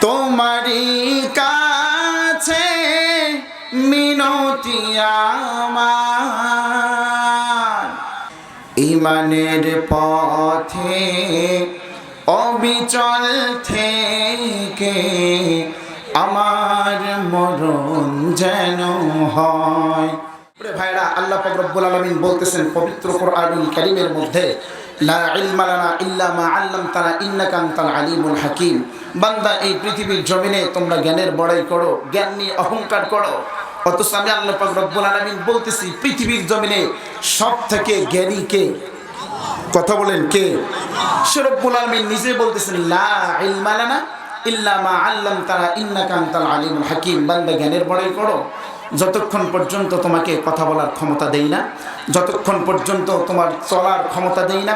তোমারই কাছে মিনতি আমার। ইমানের পথে অবিচল থেকে আমার মরণ যেন হয়। ভাইরা, আল্লাহ পাক রব্বুল আলামিন বলতেছেন পবিত্র কোরআনুল কারীমের মধ্যে লা ইলমা লানা ইল্লা মা আল্লামতানা ইন্নাকা আনতাল আলিমুল হাকিম। বান্দা, এই পৃথিবীর জমিনে তোমরা জ্ঞানের বড়াই করো, জ্ঞান নিয়ে অহংকার করো। অথচ আমি আল্লাহ পাক রব্বুল আলামিন বলতেছি, পৃথিবীর জমিনে সব থেকে জ্ঞানী কে? কথা বলেন কে? সে রব্বুল আলামিন নিজে বলতেছেন, লা ইলমা লানা ইল্লা মা আল্লামতানা ইন্নাকা আনতাল আলিমুল হাকিম। বান্দা জ্ঞানের বড়াই করো। যতক্ষণ পর্যন্ত তোমাকে কথা বলার ক্ষমতা দেই না, যতক্ষণ পর্যন্ত তোমার চলার ক্ষমতা দেই না,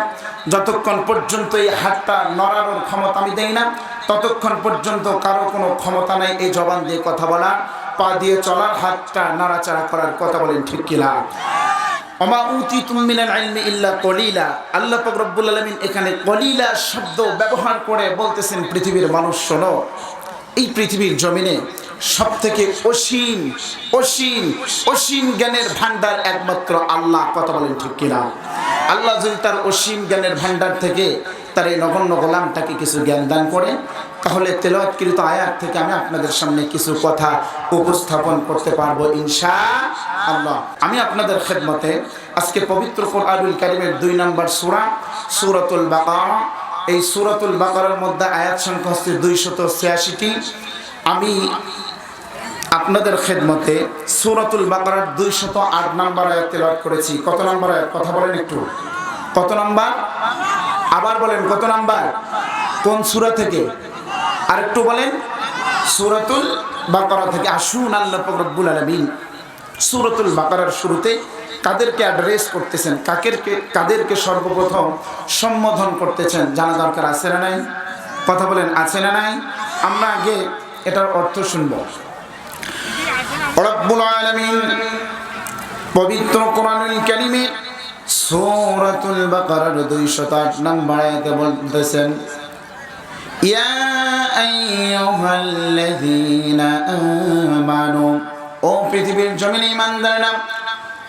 যতক্ষণ পর্যন্ত এই হাতটা নড়ানোর ক্ষমতা আমি দেই না, ততক্ষণ পর্যন্ত কারও কোনো ক্ষমতা নাই এই জবান দিয়ে কথা বলা পা দিয়ে চলার, হাতটা নাড়াচাড়া করার কথা বলেন ঠিক কিনা? অমা উতি আইলমি ইল্লা কলিলা। আল্লাহ রব্বুল আলামিন এখানে কলিলা শব্দ ব্যবহার করে বলতেছেন পৃথিবীর মানুষ, শোনো। এই পৃথিবীর জমিনে সব থেকে অসীম অসীম অসীম জ্ঞানের ভান্ডার একমাত্র আল্লাহ। কথা বলেন ঠিক কিনা? আল্লাহ যদি তার অসীম জ্ঞানের ভান্ডার থেকে তার এই নগণ্য গোলামটাকে কিছু জ্ঞান দান করে, তাহলে তেলাওয়াতকৃত আয়াত থেকে আমি আপনাদের সামনে কিছু কথা উপস্থাপন করতে পারব ইনশা আল্লাহ আমি আপনাদের খেদমতে আজকে পবিত্র কোরআনুল কারিমের দুই নম্বর সূরা, সূরাতুল বাকারা। এই সূরাতুল বাকারার মধ্যে আয়াত সংখ্যা হচ্ছে দুইশত ছিয়াশিটি। আমি আপনাদের খেদমতে সূরাতুল বাকারার দুইশত আট নাম্বার আয়াত তেলাওয়াত করেছি। কত নাম্বার আয়াত? কথা বলেন একটু। কত নাম্বার? আবার বলেন, কত নাম্বার? কোন সূরা থেকে? আর একটু বলেন। সূরাতুল বাকারা থেকে আসুন আল্লাহ রব্বুল আলামিন। সূরাতুল বাকারার শুরুতে কাদেরকে অ্যাড্রেস করতেছেন? কাকেরকে, কাদেরকে সর্বপ্রথম সম্বোধন করতেছেন? জানা দরকার আছে না নাই? কথা বলেন, আছে না নাই? আমরা আগে এটার অর্থ শুনব। রব্বুল আলামিন পবিত্র কোরআনুল কারীমে সূরাতুল বাকারার 208 নম্বর আয়াতে বলতেছেন, ইয়া আইয়ুহাল্লাযীনা আমানু ও পৃথিবীর জমিনে ঈমানদাররা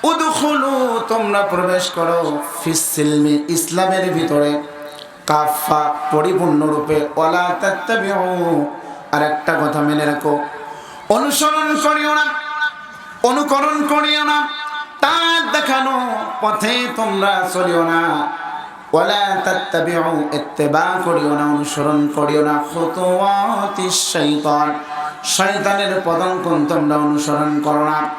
উদখুলু তোমরা প্রবেশ করো ফিসসিলমি ইসলামের ভিতরে কাফা পরিপূর্ণরূপে, ওয়ালা তাত্তাবিউ আর একটা কথা মেনে রাখো, অনুসরণ করিও না। অনুকরণ করিও না। তার দেখানো পথে তোমরা চলিও না। করিও না, অনুসরণ করিও না। তোমরা অনুসরণ করো না।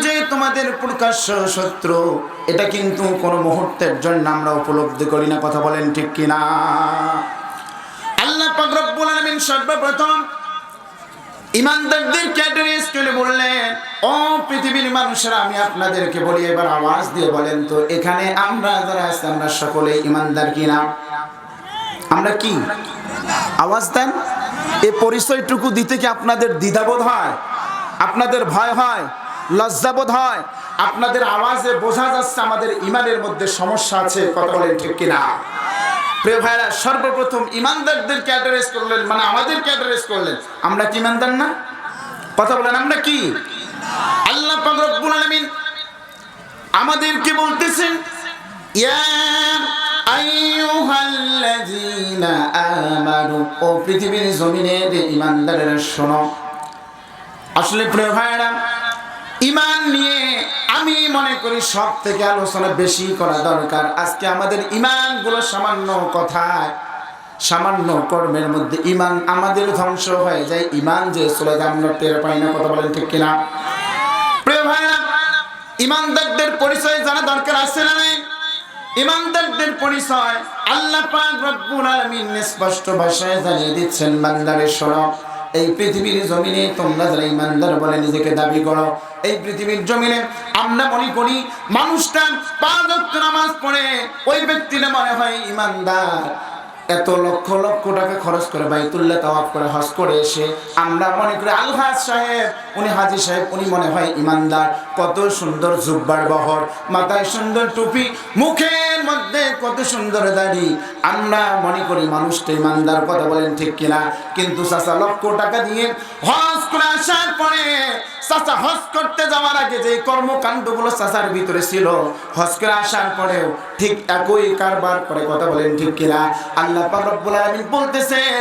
যে তোমাদের প্রকাশ্য শত্রু, এটা কিন্তু কোনো মুহূর্তের জন্য আমরা উপলব্ধি করি না। কথা বলেন ঠিক কিনা? আল্লাহ সর্বপ্রথম ইমানদারদের ক্যাটারিস করে বললেন, ও পৃথিবীর মানুষেরা, আমি আপনাদেরকে বলি, এবার আওয়াজ দিয়ে বলেন তো, এখানে আমরা যারা আছি, আমরা সকলে ইমানদার কিনা আমরা কি? আওয়াজ দেন। এ পরিচয়টুকু দিতে কি আপনাদের দ্বিধাবোধ হয়? আপনাদের ভয় হয়? লজ্জাবোধ হয়? আপনাদের আওয়াজে বোঝা যাচ্ছে আমাদের ইমানের মধ্যে সমস্যা আছে, কথা বলেন ঠিক কিনা? প্রিয় ভাইরা, সর্বপ্রথম ইমানদারদেরকে অ্যাড্রেস করলেন মানে আমাদেরকে অ্যাড্রেস করলেন। আমরা কি ইমানদার না? কথা বলেন, আমরা কি? আল্লাহ রব্বুল আলামিন আমাদেরকে বলতেছেন, ইয়া ও পৃথিবীর শোনো। আসলে প্রিয় ভাইরা ইমান নিয়ে আমি মনে করি সব থেকে আলোচনা বেশি করা দরকার। আজকে আমাদের ইমানগুলো সামান্য কথায়, সামান্য কর্মের মধ্যে ইমান আমাদের ধ্বংস হয়ে যায়। ইমান যে চলে যায় আমরা টের পাই না, কথা বলেন ঠিক কিনা? প্রিয় ভাইরা, ইমানদারদের পরিচয় জানা দরকার আছে না নাই? ইমানদারদের পরিচয় আল্লাহ পাক রব্বুল আলামিন স্পষ্ট ভাষায় জানিয়ে দিচ্ছেন, বান্দারে শোনো এই পৃথিবীর জমিনে তোমরা যারা ইমানদার বলে নিজেকে দাবি করো, এই পৃথিবীর জমিনে আমরা মনে করি মানুষটা পাঁচ নামাজ পড়ে, ওই ব্যক্তিরা মনে হয় ইমানদার। এত লক্ষ লক্ষ টাকা খরচ করে বাইতুল্লাহ তাওয়াফ করে হজ করে এসে আমরা মনে করি আলহাজ সাহেব, উনি হাজি সাহেব, উনি মনে হয় ইমানদার। কত সুন্দর জুব্বার বহর, মাথায় সুন্দর টুপি, মুখের মধ্যে কত সুন্দর দাড়ি। আমরা মনে করি মানুষটা ইমানদার, কথা বলেন ঠিক কিনা। কিন্তু চাচা, লক্ষ টাকা দিয়ে হজ করে আসার পরে চাচা হজ করতে যাওয়ার আগে যে কর্মকাণ্ডগুলো চাচার ভিতরে ছিল, হজ করে আসার পরেও ঠিক একই কারবার করে কথা বলেন ঠিক কিনা? আল্লাহ বলতেছেন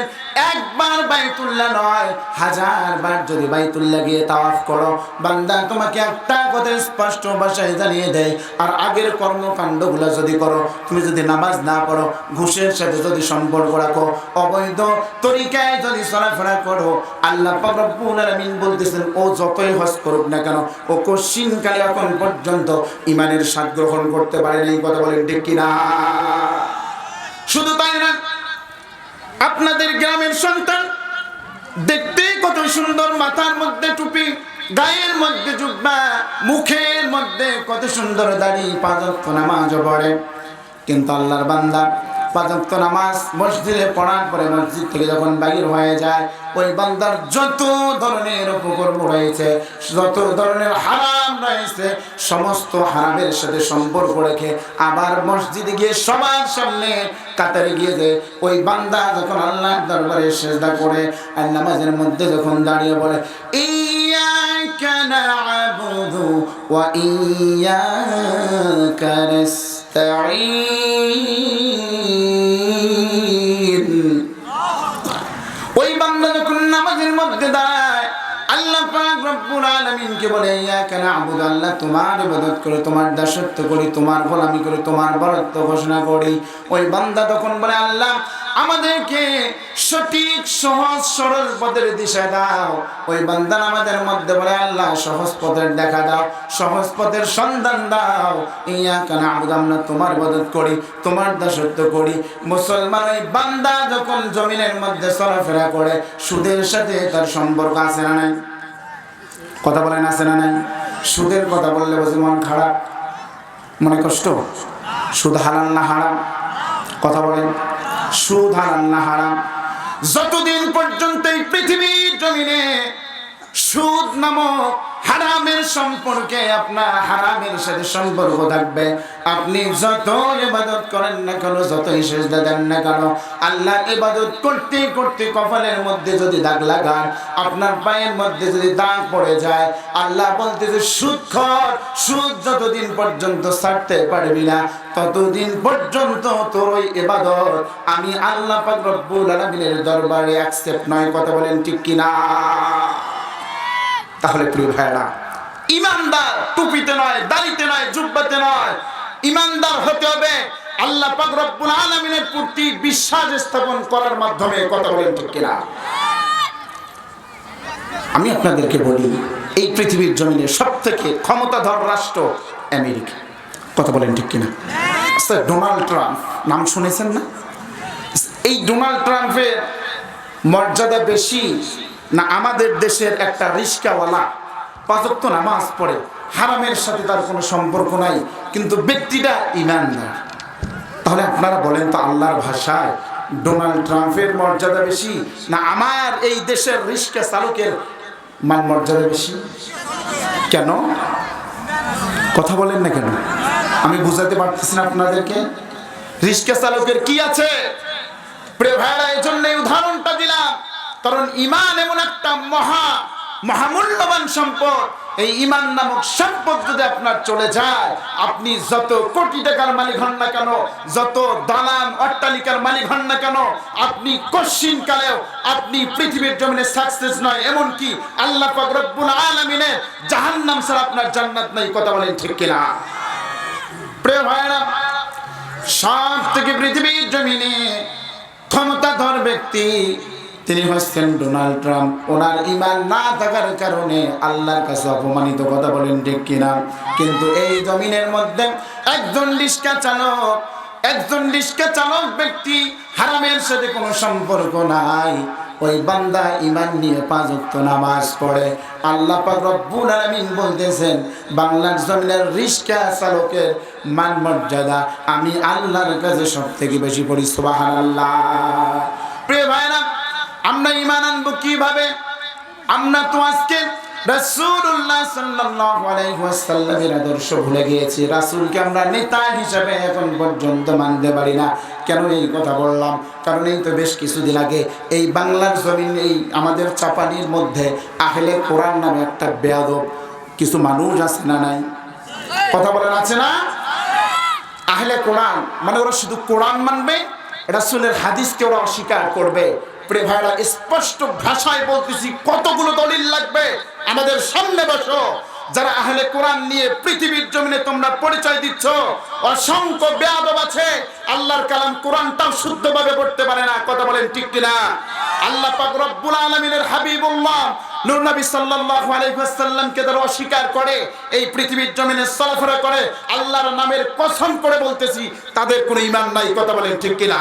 একবার বাইতুল্লাহ নয়, হাজার বার যদি বাইতুল্লাহ গিয়ে তাওয়াফ করো, বান্দা তোমাকে একটা কথা স্পষ্ট ভাষায় জানিয়ে দেয়, আর আগের কর্মকাণ্ডগুলো যদি করো, তুমি যদি নামাজ না পড়ো, ঘুষের সাথে যদি সম্পর্ক রাখো, অবৈধ তরিকায় যদি চলাফেরা করো, আল্লাহ আলামিন বলতেছেন, ও যতই হজ করুক না কেন, ও কশিন কালে এখন পর্যন্ত ইমানের স্বাদ গ্রহণ করতে পারে না এই কথা বলেন ঠিক কিনা? শুধু তাই না আপনাদের গ্রামের সন্তান দেখতে কত সুন্দর মাথার মধ্যে টুপি, গায়ের মধ্যে জুব্বা, মুখের মধ্যে কত সুন্দর দাড়ি, পাঁচ নামাজ পড়ে। কিন্তু আল্লাহর বান্দা পাঁচক্ত নামাজ মসজিদে পড়ার পরে মসজিদ থেকে যখন বাহির হয়ে যায়, ওই বান্দার যত ধরনের উপকর্ম রয়েছে, যত ধরনের হারাম রয়েছে, সমস্ত হারামের সাথে সম্পর্ক রেখে আবার মসজিদে গিয়ে সবার সামনে কাতারে গিয়ে যে ওই বান্দা যখন আল্লাহর দরবারে সেজদা করে, আর নামাজের মধ্যে যখন দাঁড়িয়ে বলে ইয়াকা না'বুদু ওয়া ইয়াকা নাস্তাঈন ওই বান্দা যখন নামাজের মধ্যে দাঁড়ায় রব্বুল বলে আল্লাহ, তোমার ইবাদত তোমার দাসত্ব করি, তোমার গোলামি তোমার বরত্ব ঘোষণা করি। ওই বান্দা তখন বলে, আল্লাহ, আমাদেরকে সঠিক, সহজ, সরল পথের দিশা দাও। ওই আমাদের মধ্যে বলে, আল্লাহ, সহজ পথের দেখা দাও, সহজ পথের সন্ধান দাও। ইয়া কেন আমরা তোমার মদত করি, তোমার দাসত্ব করি। মুসলমান ওই বান্দা যখন জমিনের মধ্যে চলাফেরা করে, সুদের সাথে তার সম্পর্ক আছে না নাই? কথা বলেন আছে না নাই? সুদের কথা বললে বুঝি মন খারাপ? মনে কষ্ট? সুদ হালাল না হারাম? কথা বলেন। সুদ হারান না হারাম? যতদিন পর্যন্ত এই পৃথিবীর জমিনে সুদ নামক হারামের সম্পর্কে আপনার হারামের সাথে সম্পর্ক থাকবে। আপনি যত ইবাদত করেন না কেন, যতই সেজদা দেন না কেন আল্লাহ ইবাদত করতে করতে কপালের মধ্যে যদি দাগ লাগান, আপনার পায়ের মধ্যে যদি দাগ পড়ে যায়, আল্লাহ বলতে যে, সুদ খর, সুদ যতদিন পর্যন্ত ছাড়তে পারবি না, ততদিন পর্যন্ত তোর ওই ইবাদত আমি আল্লাহ পাক রব্বুল আলামিনের দরবারে অ্যাকসেপ্ট নয়। কথা বলেন ঠিক কিনা? তাহলে প্রিয় ভাইরা ইমানদার টুপিতে নয়, দাড়িতে নয়, জুব্বাতে নয়, ইমানদার হতে হবে। আল্লাহ পাক রব্বুল আলামিনের প্রতি বিশ্বাস স্থাপন করার মাধ্যমে কথা বলেন ঠিক কিনা? আমি আপনাদেরকে বলি, এই পৃথিবীর জমিনে সব থেকে ক্ষমতাধর রাষ্ট্র আমেরিকা। কথা বলেন ঠিক কিনা? স্যার, ডোনাল্ড ট্রাম্প, নাম শুনেছেন না? এই ডোনাল্ড ট্রাম্পের মর্যাদা বেশি না, আমাদের দেশের একটা রিস্কাওয়ালা পাঁচক্ত নামাজ পড়ে, হারামের সাথে তার কোনো সম্পর্ক নাই, কিন্তু ব্যক্তিটা ইমানদার। তাহলে আপনারা বলেন তো আল্লাহর ভাষায় ডোনাল্ড ট্রাম্পের মর্যাদা বেশি, না আমার এই দেশের রিস্কা চালকের মান মর্যাদা বেশি? কেন? কথা বলেন না কেন? আমি বুঝাতে পারতেছি না আপনাদেরকে। রিস্কা চালকের কি আছে? প্রিয় এই জন্য উদাহরণটা দিলাম। কারণ ইমান এমন একটা মহা, মহামূল্যবান সম্পদ। এই ইমান নামক সম্পদ যদি আপনার চলে যায়, আপনি যত কোটি টাকার মালিক হন না কেন, যত দালান অট্টালিকার মালিক হন না কেন, আপনি কশিন কালেও আপনি পৃথিবীর জমিনে সাকসেস নয়। এমনকি আল্লাহ রব্বুল আলামিনের জাহান্নাম ছাড়া আপনার জান্নাত নাই, কথা বলেন ঠিক কিনা? প্রিয় ভাইরা সব থেকে পৃথিবীর জমিনে ক্ষমতাধর ব্যক্তি তিনি হচ্ছেন ডোনাল্ড ট্রাম্প। ওনার ইমান না থাকার কারণে আল্লাহর কাছে অপমানিত কথা বলেন, ঠিক কিনা? কিন্তু এই জমিনের মধ্যে একজন রিস্কা চালক, একজন রিস্কা চালক ব্যক্তি হারামের সাথে কোনো সম্পর্ক নাই। ওই বান্দা ইমান নিয়ে পাঁচ ওয়াক্ত নামাজ পড়ে। আল্লাহ রব্বুল আলামিন বলতেছেন, বাংলার জমিনের রিস্কা চালকের মান মর্যাদা আমি আল্লাহর কাছে সব থেকে বেশি পড়ি, সুবহানাল্লাহ। প্রিয় ভাইরা আমরা ইমান আনব কীভাবে? আমরা তো আজকে আদর্শ ভুলে গিয়েছি। রাসূলকে আমরা নেতা এখন পর্যন্ত মানতে পারি না। এই কথা বললাম? কারণ এই তো বেশ কিছুদিন আগে এই বাংলার এই আমাদের চাপানির মধ্যে আহলে কোরআন নামে একটা বেয়াদব কিছু মানুষ আছে না নাই? কথা বলেন আছে না? আহলে কোরআন মানে ওরা শুধু কোরআন মানবে, রাসূলের হাদিসকে ওরা অস্বীকার করবে। প্রিয় ভাইরা, স্পষ্ট ভাষায় বলতেছি, কতগুলো দলিল লাগবে? আমাদের সামনে বসো। যারা আহলে কোরআন নিয়ে পৃথিবীর জমিনে তোমরা পরিচয় দিচ্ছ, অসংখ্য বেয়াদব আছে। আল্লাহর কালাম কোরআনটাও শুদ্ধভাবে পড়তে পারে না। কথা বলেন ঠিক কিনা? আল্লাহ পাক রব্বুল আলামিনের হাবিবুল্লাহ নূর নবী সাল্লাল্লাহু আলাইহি ওয়াসাল্লামকে যারা অস্বীকার করে, এই পৃথিবীর জমিনে চলাফেরা করে, আল্লাহর নামের কসম করে বলতেছি, তাদের কোনো ঈমান নাই। কথা বলেন ঠিক কিনা?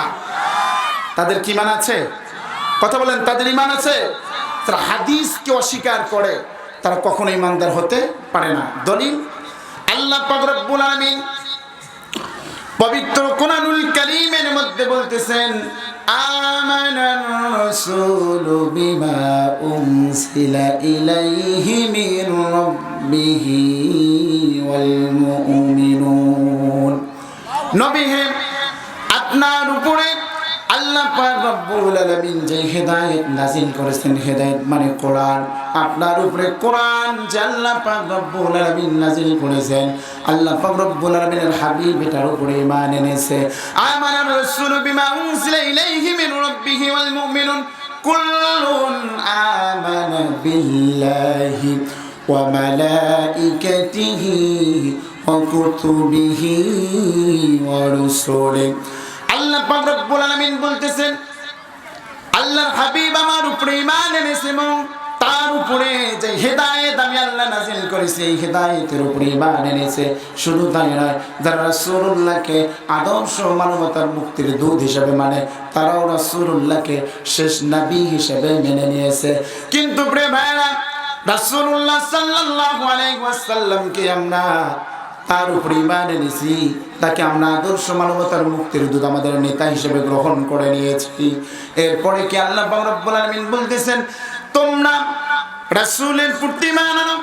তাদের কি মান আছে? কথা বলেন, তাদের ইমান আছে? তারা হাদিসকে অস্বীকার করে। তারা কখনো ইমানদার হতে পারে না। দলিল, আল্লাহ পাক রব্বুল আলামিন পবিত্র কোরআনুল কারীমের মধ্যে বলতেছেন বিমা ইলাইহি আপনার উপরে আল্লাহ রব্বুল আলামিন যে হেদায়েত নাজিল করেছেন, হেদায়েত মানে কোরআন। আপনার উপরে কোরআন যে আল্লাহ পাক রব্বুল আলামিন নাজিল করেছেন, আল্লাহ পাক রব্বুল হাবিব এটার উপরে ঈমান এনেছে। আমানার রাসূল বিমা উনজিলা ইলাইহি মিন রাব্বিহি ওয়াল মুমিনুন, কুল্লুন আমানা বিল্লাহি ওয়া মালাইকাতিহি ওয়া কুতুবিহি ওয়া রুসুলিহি। আল্লাহ রব্বুল বলতেছেন, আল্লাহর হাবিব আমার উপরে এনেছে তার উপরে যে আমি আল্লাহ নাজিল করেছি, এই উপরে ঈমান এনেছে। শুধু তাই নয়, যারা আদর্শ মানবতার মুক্তির দূত হিসেবে মানে তারাও রাসূলুল্লাহকে শেষ নবী হিসেবে মেনে নিয়েছে। কিন্তু প্রিয় ভাইরা রাসূলুল্লাহ আমরা তার উপরে ইমান এনেছি, তাকে আমরা আদর্শ মানবতার মুক্তির দুধ আমাদের নেতা হিসেবে গ্রহণ করে নিয়েছি। এরপরে কি আল্লাহ রব্বুল আলমিন বলতেছেন, তোমরা রাসূলের প্রতি মানানো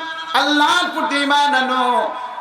আল্লাহর প্রতি মানানো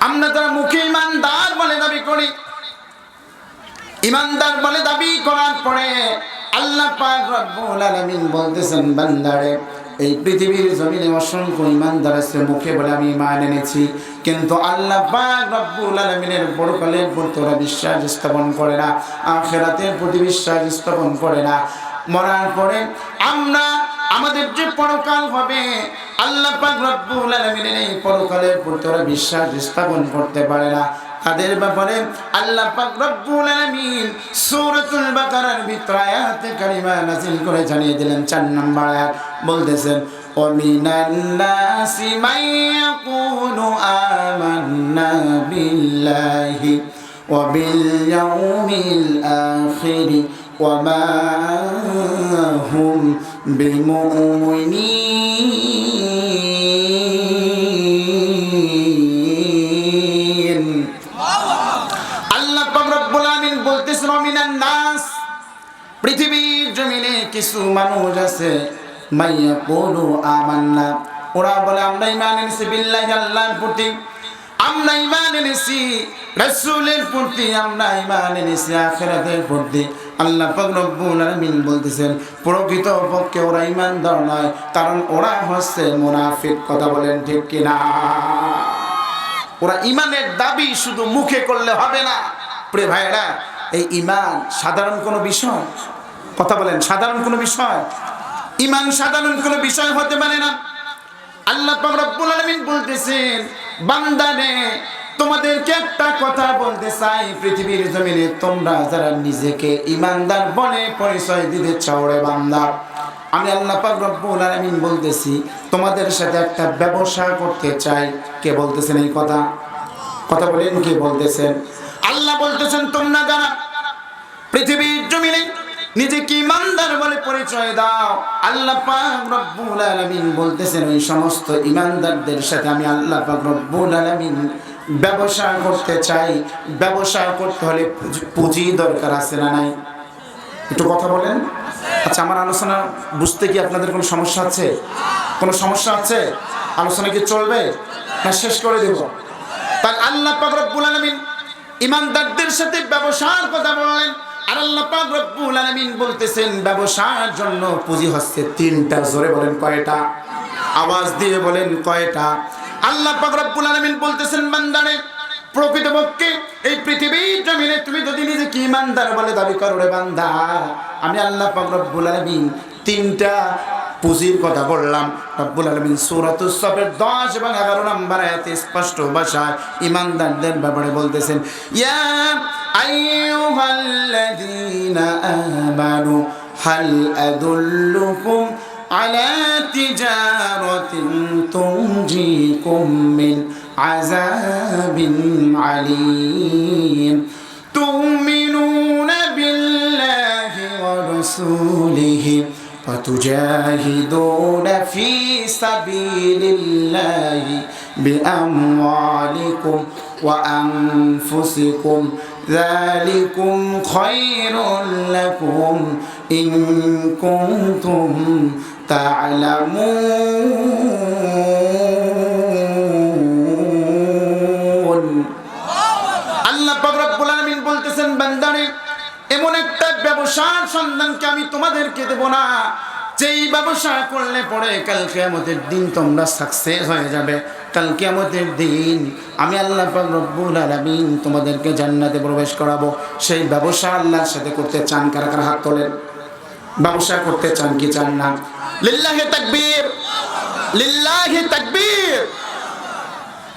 আমরা যারা মুখে ইমানদার বলে দাবি করি, ইমানদার বলে দাবি করার পরে আল্লাহ এই পৃথিবীর মুখে বলে আমি কিন্তু বিশ্বাস স্থাপন করে না, আখেরাতের প্রতি বিশ্বাস স্থাপন করে না। মরার পরে আমরা আমাদের যে পরকাল হবে আল্লাহ পাক রব্বুল আলামিনের এই পরকালের প্রতি ওরা বিশ্বাস স্থাপন করতে পারে না তাদের ব্যাপারে আল্লাহ পাক রব্বুল আলামিন সূরাতুল বাকারার ভিতরে আয়াতে কারিমা নাযিল করে জানিয়ে দিলেন চার নম্বর আয়াত বলতেছেন ومن الناس من يقول آمنا بالله وباليوم الآخر وما هم بمؤمنين আল্লাহ পাক রব্বুল আমিন বলতেছেন অমিনান নাস পৃথিবীর জমিনে কিছু মানুষ আছে মাইয়া কোলু আমান্না ওরা বলে আমরা ইমান এনেছি বিল্লাহি আল্লাহর প্রতি আমরা ইমান এনেছি রাসূলের প্রতি আমরা ইমান এনেছি আখিরাতের প্রতি আল্লাহ রব্বুল আলামিন বলতেছেন, প্রকৃত পক্ষে ওরা ইমানদার নয়, কারণ ওরা হচ্ছে মুনাফিক, কথা বলেন ঠিক কিনা? ওরা ইমানের দাবি শুধু মুখে করলে হবে না। প্রে ভাইরা এই ইমান সাধারণ কোনো বিষয়? কথা বলেন, সাধারণ কোনো বিষয়? ইমান সাধারণ কোনো বিষয় হতে পারে না। আল্লাহ রব্বুল আলামিন বলতেছেন, বান্দারে তোমাদেরকে একটা কথা বলতে চাই, পৃথিবীর জমিনে তোমরা যারা নিজেকে ইমানদার বলে পরিচয় দিতে চাও রে বান্দা, আমি আল্লাহ পাক রব্বুল বলতেছি, তোমাদের সাথে একটা ব্যবসা করতে চাই। কে বলতেছেন এই কথা? কথা বলেন, কে বলতেছেন? আল্লাহ বলতেছেন, তোমরা যারা পৃথিবীর জমিনে নিজেকে ইমানদার বলে পরিচয় দাও, আল্লাহ পাক রব্বুল আলামিন বলতেছেন, ওই সমস্ত ইমানদারদের সাথে আমি আল্লাহ পাক রব্বুল আলামিন ব্যবসা করতে চাই, ব্যবসা করতে হলে পুঁজি- দরকার আছে না নাই? একটু কথা বলেন। আচ্ছা আমার আলোচনা বুঝতে কি আপনাদের কোনো সমস্যা আছে? কোনো সমস্যা আছে? আলোচনা কি চলবে? না, শেষ করে দেব। তার আল্লাহ পাক রব্বুল ইমানদারদের সাথে ব্যবসার কথা বলেন। আর আল্লাহ পাক বলতেছেন, ব্যবসার জন্য পুঁজি হচ্ছে তিনটা। জোরে বলেন কয়টা? আওয়াজ দিয়ে বলেন কয়টা? আল্লাহ রব্বুল আলামিন বলতেছেন, বান্দারে প্রকৃতপক্ষে এই পৃথিবীর জমিনে তুমি যদি নিজেকে ইমানদার বলে দাবি করো রে বান্দা, আমি আল্লাহ রব্বুল আলামিন তিনটা পুঁজির কথা বললাম। রব্বুল আলামিন সূরাতুস সফের 10 এবং 11 নম্বর আয়াতে স্পষ্ট ভাষায় ইমানদারদের ব্যাপারে বলতেছেন, ইয়া আইয়ুহাল্লাযীনা আমানু, হাল আদুল্লুকুম على تجارة تنجيكم من عذاب عليم. تؤمنون بالله ورسوله فتجاهدون في سبيل الله بأموالكم وأنفسكم ذلكم خير لكم إن كنتم تعلمون আল্লাহ পাক রব্বুল আলামিন বলতেছেন বান্দারে এমন একটা ব্যবসার সন্ধানকে আমি তোমাদেরকে দেব না যেই ব্যবসা করলে পরে কাল কিয়ামতের দিন তোমরা সাকসেস হয়ে যাবে কাল কেমতের দিন আমি আল্লাহ রব্বুল আলমিন তোমাদেরকে জান্নাতে প্রবেশ করাবো। সেই ব্যবসা আল্লাহর সাথে করতে চান, কারা কারা হাত তোলেন? ব্যবসা করতে চান কি চান না? লিল্লাহে তাকবীর! লিল্লাহে তাকবীর!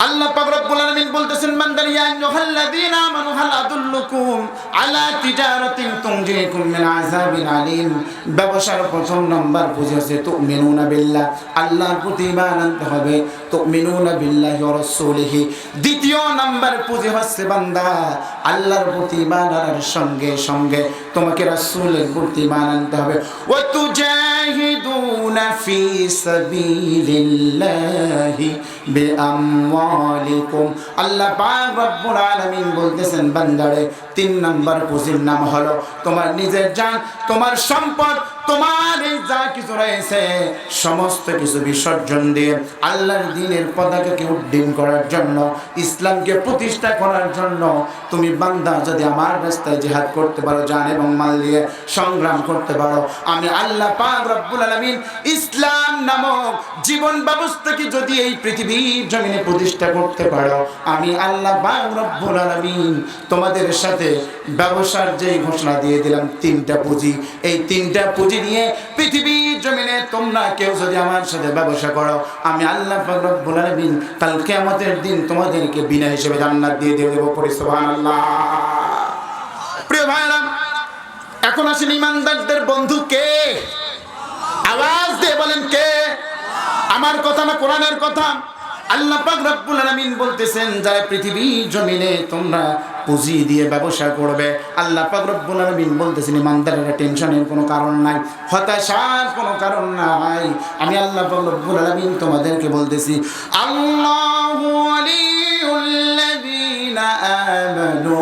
আল্লাহ পাক রব্বুল আলামিন বলতেছেন ইয়া আইয়ুহাল্লাযীনা আমানু হাল আদুল্লুকুম আলা তিজারাতিন তুনজিকুম মিন আযাবিন আলীম। ব্যবসার প্রথম নাম্বার বুঝে আছে তুমিনুনা বিল্লাহ। আল্লাহর প্রতি ঈমান আনতে হবে, তুমিনুনা বিল্লাহি ওয়া রাসূলিহি। দ্বিতীয় নাম্বার পুঁজি হচ্ছে, বান্দা, আল্লাহর প্রতি ঈমান আনার সঙ্গে সঙ্গে তোমাকে রাসূলের প্রতি ঈমান আনতে হবে। ওয়া তুজাহিদুনা ফি সাবিলিল্লাহি। বিআমওয়ালিকুম। আল্লাহ পাক রব্বুল আলামিন বলতেছেন, বান্দারে, তিন নাম্বার পুঁজির নাম হলো তোমার নিজের জান, তোমার সম্পদ তোমার এই যা কিছু রয়েছে, সমস্ত কিছু বিসর্জন দিয়ে আল্লাহর দিনের পতাকাকে উড্ডীন করার জন্য, ইসলামকে প্রতিষ্ঠা করার জন্য তুমি বান্দা যদি আমার রাস্তায় জিহাদ করতে পারো, জান এবং মাল দিয়ে সংগ্রাম করতে পারো। আমি আল্লাহ পাক রব্বুল আলামিন ইসলাম নামক জীবন ব্যবস্থাকে যদি এই পৃথিবীর জমিনে প্রতিষ্ঠা করতে পারো, আমি আল্লাহ পাক রব্বুল আলামিন তোমাদের সাথে ব্যবসার যেই ঘোষণা দিয়ে দিলাম, তিনটা পুঁজি। এই তিনটা পুঁজি নিয়ে পৃথিবীর জমিনে তোমরা কেউ যদি আমার সাথে ব্যবসা করো, আমি আল্লাহ রব্বুল আলামিন কাল কিয়ামতের দিন তোমাদেরকে বিনা হিসেবে জান্নাত দিয়ে দিয়ে দেবো সুবহানাল্লাহ। প্রিয় ভাইরা এখন আসেন ইমানদারদের বন্ধু কে? আওয়াজ দিয়ে বলেন কে? আমার কথা না কোরআনের কথা? আল্লাহ পাক রব্বুল আলামিন বলতেছেন, যারা পৃথিবীর জমিনে তোমরা পুঁজি দিয়ে ব্যবসা করবে, আল্লাহ পাক রব্বুল আলামিন বলতেছেন, ইমানদারেরা টেনশনের কোনো কারণ নাই, হতাশার কোনো কারণ নাই। আমি আল্লাহ পাক রব্বুল আলামিন তোমাদেরকে বলতেছি, আল্লাহু ওয়ালিউল্লাযীনা আমানু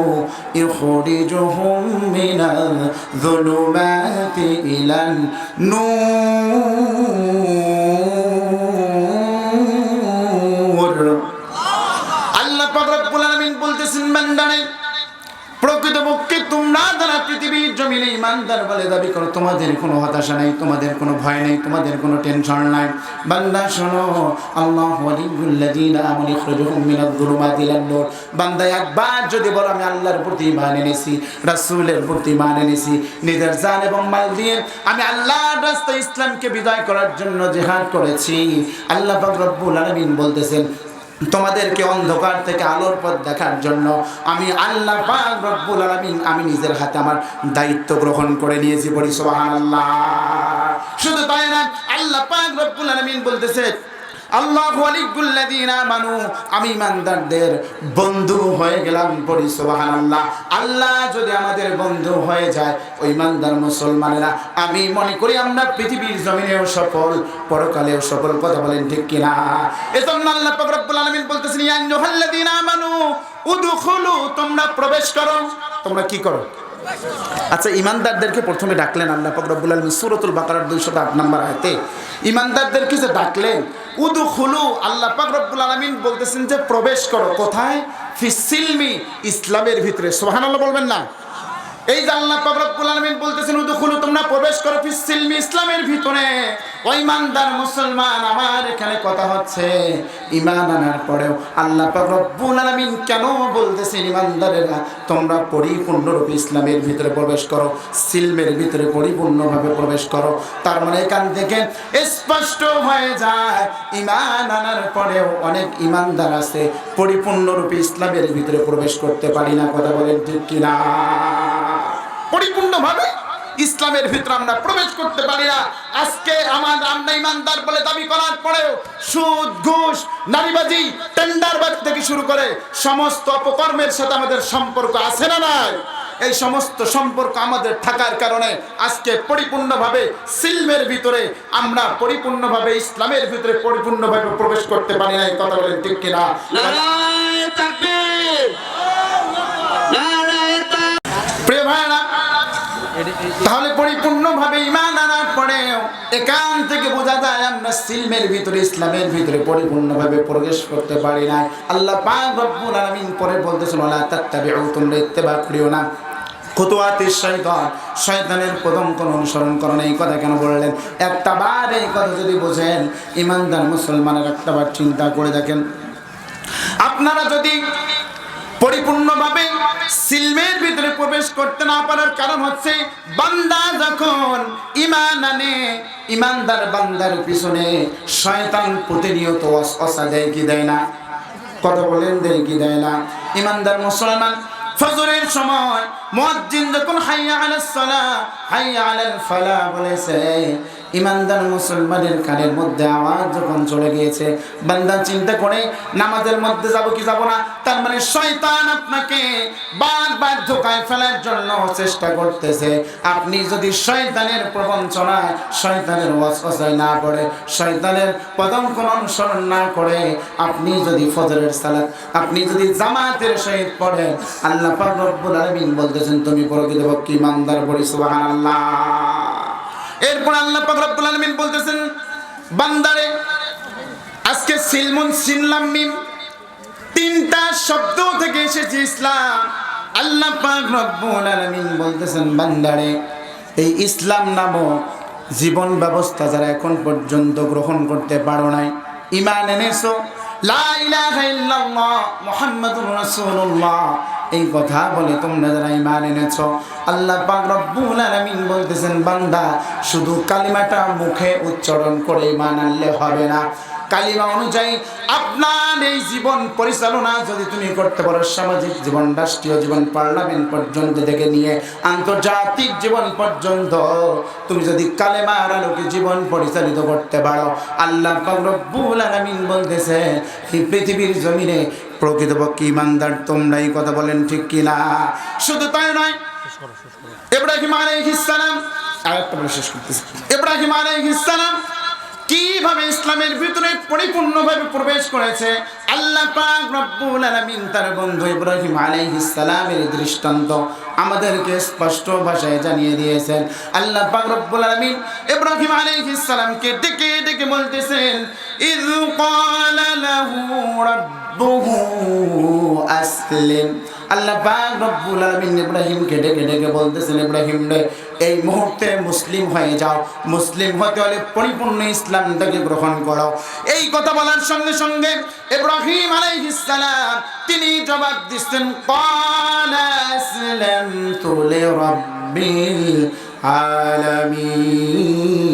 ইখরিজুহুম মিনাল যুলুমাতি ইলান নূর তোমরা যারা পৃথিবীর জমিনে ইমানদার বলে দাবি করো, তোমাদের কোনো হতাশা নাই, তোমাদের কোনো ভয় তোমাদের কোনো টেনশন নাই। বান্দা, শোনো, আল্লাহ বান্দা, একবার যদি বলো, আমি আল্লাহর প্রতি ঈমান এনেছি, রাসূলের প্রতি ঈমান এনেছি, নিজের জান এবং মাল দিয়ে আমি আল্লাহর ইসলামকে বিদায় করার জন্য জিহাদ করেছি। আল্লাহ পাক রব্বুল বলতেছেন তোমাদেরকে অন্ধকার থেকে আলোর পথ দেখার জন্য আমি আল্লাহ রব্বুল আলামিন আমি নিজের হাতে আমার দায়িত্ব গ্রহণ করে নিয়েছি বলি সোহান আল্লাহ শুধু তাই না, আল্লাহ পাক রব্বুল আলামিন বলতেছে আল্লাহ আমানু, আমি ইমানদারদের বন্ধু হয়ে গেলাম পড়ি, সুবহানাল্লাহ। আল্লাহ যদি আমাদের বন্ধু হয়ে যায় ওই ইমানদার মুসলমানেরা, আমি মনে করি আমরা পৃথিবীর জমিনেও সফল, পরকালেও সফল, কথা বলেন ঠিক কিনা? এজন্য আল্লাহ পাক রব্বুল আলামিন বলতেছেন, ইয়া আইয়ুহাল্লাযীনা আমানু, উদখুলু, তোমরা প্রবেশ করো। তোমরা কি করো? আচ্ছা ইমানদারদেরকে প্রথমে ডাকলেন আল্লাহ পাক রব্বুল সুরতুল বাকার বাকারার 208 নম্বর আয়তে, ইমানদারদেরকে যে ডাকলেন উদু খুলু আল্লাহ পাক রব্বুল আলামিন বলতেছেন যে, প্রবেশ করো কোথায়? ফিসিলমি ইসলামের ভিতরে। সোহান আল্লাহ বলবেন না। এই পাক রব্বুল আলামিন বলতেছেন, উদখুলু, তোমরা প্রবেশ করো ফিসিলমি ইসলামের ভিতরে। ও ইমানদার মুসলমান, আমার এখানে কথা হচ্ছে, ঈমান আনার পরেও আল্লাহ পাক রব্বুল আলামিন কেন বলতেছেন ইমানদারেরা তোমরা পরিপূর্ণরূপে ইসলামের ভিতরে প্রবেশ করো, সিলমের ভিতরে পরিপূর্ণভাবে প্রবেশ করো। তার মানে এখান থেকে স্পষ্ট হয়ে যায়, ঈমান আনার পরেও অনেক ইমানদার আছে, পরিপূর্ণরূপে ইসলামের ভিতরে প্রবেশ করতে পারি না, কথা বলেন ঠিক কিনা? পরিপূর্ণভাবে ইসলামের ভিতরে আমরা প্রবেশ করতে পারি না। আজকে আমার আমরা ইমানদার বলে দাবি করার পরেও সুদ, ঘুষ, নারীবাজি, টেন্ডারবাজ থেকে শুরু করে সমস্ত অপকর্মের সাথে আমাদের সম্পর্ক আছে না নাই? এই সমস্ত সম্পর্ক আমাদের থাকার কারণে আজকে পরিপূর্ণভাবে সিলমের ভিতরে আমরা পরিপূর্ণভাবে ইসলামের ভিতরে পরিপূর্ণভাবে প্রবেশ করতে পারি না। এই কথা বলেন ঠিক কিনা? ভাইরা তাহলে পরিপূর্ণভাবে ইমান আনার পরেও এখান থেকে বোঝা যায় আমরা সিলমের ভিতরে ইসলামের ভিতরে পরিপূর্ণভাবে প্রবেশ করতে পারি না আল্লাহ পাক রব্বুল আলামিন পরে বলতেছেন ওয়ালা তাত্তাবিউ তোমরা ইত্তেবা করিও না। খুতুয়াতি শয়তান শয়তানের প্রথম কোন অনুসরণ না। এই কথা কেন বললেন? একটা বার এই কথা যদি বোঝেন ইমানদার মুসলমানের একটা বার চিন্তা করে দেখেন। আপনারা যদি পরিপূর্ণভাবে সিলমের ভিতরে প্রবেশ করতে না পারার কারণ হচ্ছে বান্দা যখন ইমান আনে ইমানদার বান্দার পিছনে শয়তান প্রতিনিয়ত অসা দেয় কি দেয় না? কথা বলেন, দেয় কি দেয় না? ইমানদার মুসলমান, ফজরের সময় মুয়াজ্জিন যখন হাইয়া আলাস সালাহ হাইয়া আলাল ফালাহ বলেছে ইমানদার মুসলমানের কানের মধ্যে আওয়াজ যখন চলে গিয়েছে, বান্দা চিন্তা করে, নামাজের মধ্যে যাব কি যাব না? তার মানে শয়তান আপনাকে বারবার ধোকায় ফেলার জন্য চেষ্টা করতেছে। আপনি যদি শয়তানের প্রবঞ্চনায়, শয়তানের ওয়াসওয়াসায় না পড়ে, শয়তানের পদঙ্ক অনুসরণ না করে, আপনি যদি ফজরের সালাত, আপনি যদি জামাতের সহিত পড়েন, আল্লাহ পাক রব্বুল আলামিন বলতেছেন, তুমি প্রকৃতপক্ষে ইমানদার বলি, সুবহানাল্লাহ। এরপর আল্লাহ পাক রব্বুল আলামিন বলতেছেন, বান্দারে, আজকে সিলমুন সিনলাম মিম, তিনটা শব্দ থেকে এসেছে ইসলাম। আল্লাহ পাক রব্বুল আলামিন বলতেছেন, বান্দারে, এই ইসলাম নামক জীবন ব্যবস্থা যারা এখন পর্যন্ত গ্রহণ করতে পারো নাই, ইমান এনেছো? এই কথা বলে তোমরা যারা ইমান এনেছ, আল্লাহ পাক রব্বুল আলামিন বলতেছেন, বান্দা, শুধু কালিমাটা মুখে উচ্চারণ করে ইমান আনলে হবে না। কালিমা অনুযায়ী আপনার এই জীবন পরিচালনা যদি তুমি করতে পারো সামাজিক জীবন রাষ্ট্রীয় জীবন পার্লামেন্ট পর্যন্ত থেকে নিয়ে আন্তর্জাতিক জীবন পর্যন্ত তুমি যদি কালেমার আলোকে জীবন পরিচালিত করতে পারো আল্লাহ রব্বুল আলামিন বলতেছে এই পৃথিবীর জমিনে প্রকৃতপক্ষে ইমানদার তোমরাই কথা বলেন ঠিক কিনা? শুধু তাই নয় ইব্রাহিম আলাইহিস সালাম আরেকটা বলে শেষ করতেছি। ইব্রাহিম আলাইহিস সালাম কীভাবে ইসলামের ভিতরে পরিপূর্ণভাবে প্রবেশ করেছে? আল্লাহ পাক রব্বুল আলামিন তার বন্ধু ইব্রাহিম আলাইহিস দৃষ্টান্ত আমাদেরকে স্পষ্ট ভাষায় জানিয়ে দিয়েছেন। আল্লাহ পাক রব্বুল আলামিন ইব্রাহিম আলাইহিস সালামকে ডেকে ডেকে বলতেছেন ইয ক্বালা লাহু আল্লাহ পাক রব্বুল আলামিন ইব্রাহিমকে ডেকে ডেকে বলতেছেন, ইব্রাহিম রে, এই মুহূর্তে মুসলিম হয়ে যাও। মুসলিম হতে হলে পরিপূর্ণ ইসলামটাকে গ্রহণ করো। এই কথা বলার সঙ্গে সঙ্গে ইব্রাহিম আলাইহিস সালাম তিনি জবাব দিচ্ছেন ক্বালা আসলামতু লিরাব্বিল আলামিন।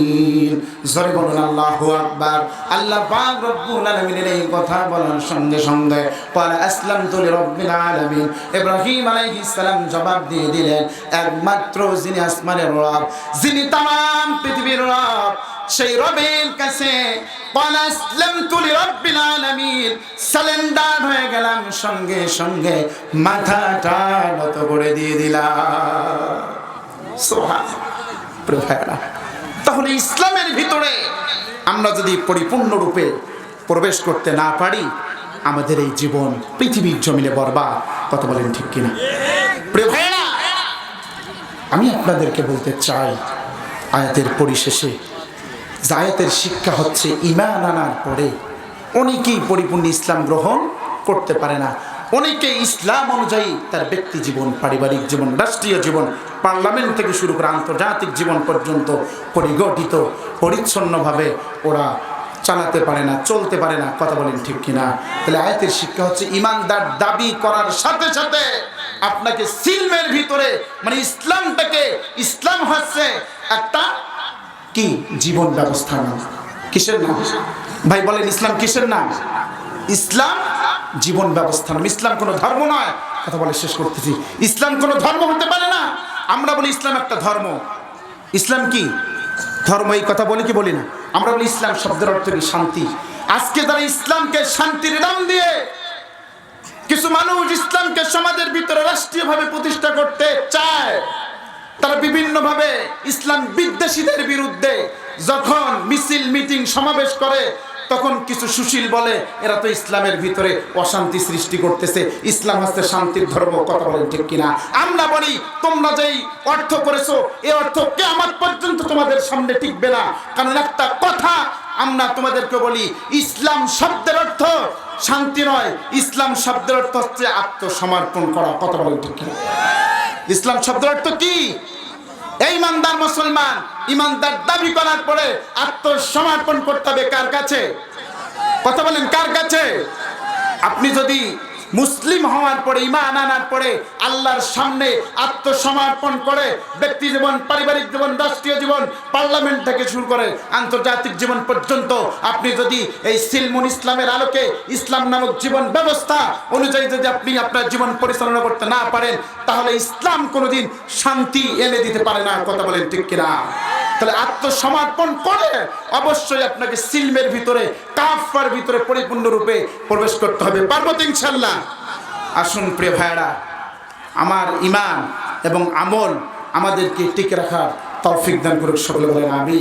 জোরে বলুন আল্লাহু আকবার আল্লাহ পাক রব্বুল আলামিনের এই কথা বলার সঙ্গে সঙ্গে ক্বালা আসলামতু লিরাব্বিল আলামিন ইব্রাহিম আলাইহিস সালাম জবাব দিয়ে দিলেন একমাত্র যিনি আসমানের রব যিনি तमाम পৃথিবীর রব সেই রবের কাছে ক্বালা আসলামতু লিরাব্বিল আলামিন সালেন্ডার হয়ে গেলাম সঙ্গে সঙ্গে মাথাটা নত করে দিয়ে দিলাম সোহান প্রিয় ভাইয়েরা, ইসলামের ভিতরে আমরা যদি পরিপূর্ণরূপে প্রবেশ করতে না পারি আমাদের এই জীবন পৃথিবীর জমিনে বরবাদ। কথা বলেন ঠিক কিনা? প্রিয় ভাইয়েরা আমি আপনাদেরকে বলতে চাই আয়াতের পরিশেষে যে আয়াতের শিক্ষা হচ্ছে ইমান আনার পরে অনেকেই পরিপূর্ণ ইসলাম গ্রহণ করতে পারে না। অনেকে ইসলাম অনুযায়ী তার ব্যক্তি জীবন পারিবারিক জীবন রাষ্ট্রীয় জীবন পার্লামেন্ট থেকে শুরু করে আন্তর্জাতিক জীবন পর্যন্ত পরিগঠিত, পরিচ্ছন্নভাবে ওরা চালাতে পারে না, চলতে পারে না, কথা বলেন ঠিক কিনা? তাহলে আয়াতের শিক্ষা হচ্ছে ইমানদার দাবি করার সাথে সাথে আপনাকে সিলমের ভিতরে মানে ইসলামটাকে, ইসলাম হচ্ছে একটা কি? জীবন ব্যবস্থা নাম। কিসের নাম? ভাই বলেন, ইসলাম কিসের নাম? ইসলাম জীবন ব্যবস্থা নাম। ইসলাম কোনো ধর্ম নয়। কথা বলে শেষ করতেছি। ইসলাম কোনো ধর্ম হতে পারে না। আমরা বলি ইসলাম একটা ধর্ম। ইসলাম কি? ধর্ম এই কথা বলি কি বলি না? আমরা বলি ইসলাম শব্দের অর্থ কি? শান্তি। আজকে যারা ইসলামকে শান্তির নাম দিয়ে কিছু মানুষ ইসলামকে সমাজের ভিতরে রাষ্ট্রীয়ভাবে প্রতিষ্ঠা করতে চায়, তারা বিভিন্নভাবে ইসলাম বিদ্বেষীদের বিরুদ্ধে যখন মিছিল, মিটিং, সমাবেশ করে তখন কিছু সুশীল বলে, এরা তো ইসলামের ভিতরে অশান্তি সৃষ্টি করতেছে। ইসলাম হচ্ছে শান্তির ধর্ম। কথা বলেন ঠিক কিনা? আমরা বলি, তোমরা যেই অর্থ করেছ এই অর্থ কেমন পর্যন্ত তোমাদের সামনে টিকবে না। কারণ একটা কথা আমরা তোমাদেরকে বলি, ইসলাম শব্দের অর্থ শান্তি নয়। ইসলাম শব্দের অর্থ হচ্ছে আত্মসমর্পণ করা। কথা বলেন ঠিক কিনা? ইসলাম শব্দের অর্থ কি? ইমানদার মুসলমান, ইমানদার দাবি করার পরে আত্মসমর্পণ করতে হবে কার কাছে? কথা বলেন, কার কাছে? আপনি যদি মুসলিম হওয়ার পরে ইমান আনার পরে, আল্লাহর সামনে আত্মসমর্পণ করে, ব্যক্তি জীবন, পারিবারিক জীবন, রাষ্ট্রীয় জীবন, পার্লামেন্ট থেকে শুরু করে, আন্তর্জাতিক জীবন পর্যন্ত আপনি যদি এই সিলমুন ইসলামের আলোকে ইসলাম নামক জীবন ব্যবস্থা অনুযায়ী যদি আপনি আপনার জীবন পরিচালনা করতে না পারেন, তাহলে ইসলাম কোনোদিন শান্তি এনে দিতে পারে না। কথা বলেন ঠিক কিনা? তাহলে আত্মসমর্পণ করে অবশ্যই আপনাকে সিলমের ভিতরে কাফার ভিতরে পরিপূর্ণরূপে প্রবেশ করতে হবে। পার্বতী ইনশাল্লাহ আসুন প্রিয় ভাইরা আমার ইমান এবং আমল আমাদেরকে টিকে রাখার তৌফিক দান করুক, সকলে বলেন আমি